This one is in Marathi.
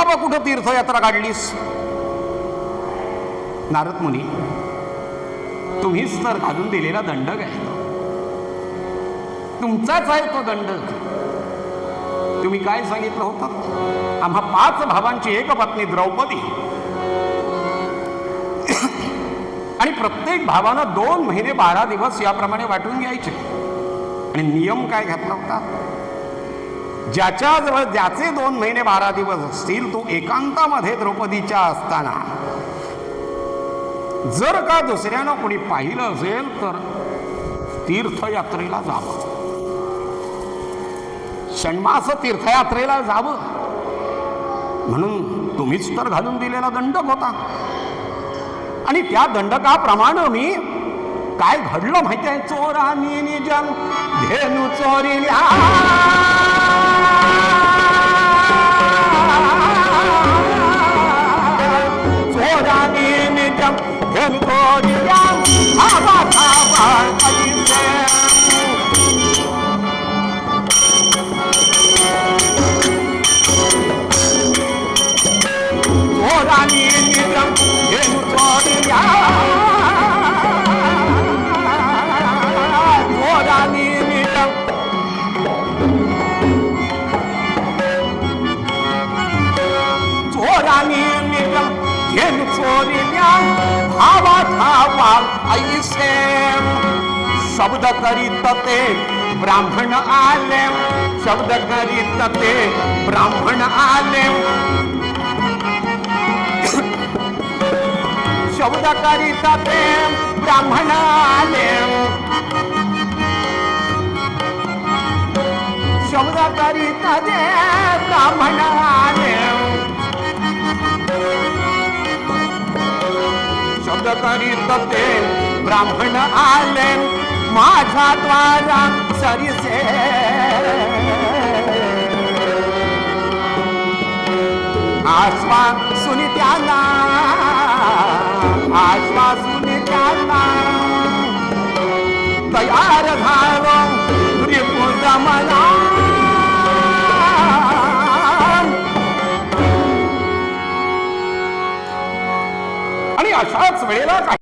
बाबा कुठं तीर्थयात्रा काढलीस? नारद मुनी तुम्हीच तर घालून दिलेला दंड आहे तुमचाच आहे तो दंड. तुम्ही काय सांगितलं होतं? आम्हा पाच भावांची एक पत्नी द्रौपदी. आणि प्रत्येक भावानं दोन महिने बारा दिवस याप्रमाणे वाटून घ्यायचे. आणि नियम काय घातला होता? ज्याच्याजवळ ज्याचे दोन महिने बारा दिवस असतील तो एकांतामध्ये द्रौपदीच्या असताना. जर का दुसऱ्यानं कोणी पाहिलं असेल तर तीर्थयात्रेला जावं. षण्मास तीर्थयात्रेला जावं. म्हणून तुम्हीच तर घालून दिलेला दंडक होता. आणि त्या दंडकाप्रमाणे मी काय घडलं माहिती आहे? चोरानी निजम धेनू चोरिल्या 젠토리랑 아바타발 달린대 고라니랑 젠토리랑 고라니랑 고라니랑 चोरिल्या भावा धावा ऐसे शब्द करीत ते ब्राह्मण आले शब्द करीत ते ब्राह्मण आले शब्द करीत ते ब्राह्मण आले शब्द करीत ते ब्राह्मण आले करीत ते ब्राह्मण आले माझा द्वारा सरीसे. आश्वासून त्यांना आश्वासून त्यांना तयार झालो 啥子为了？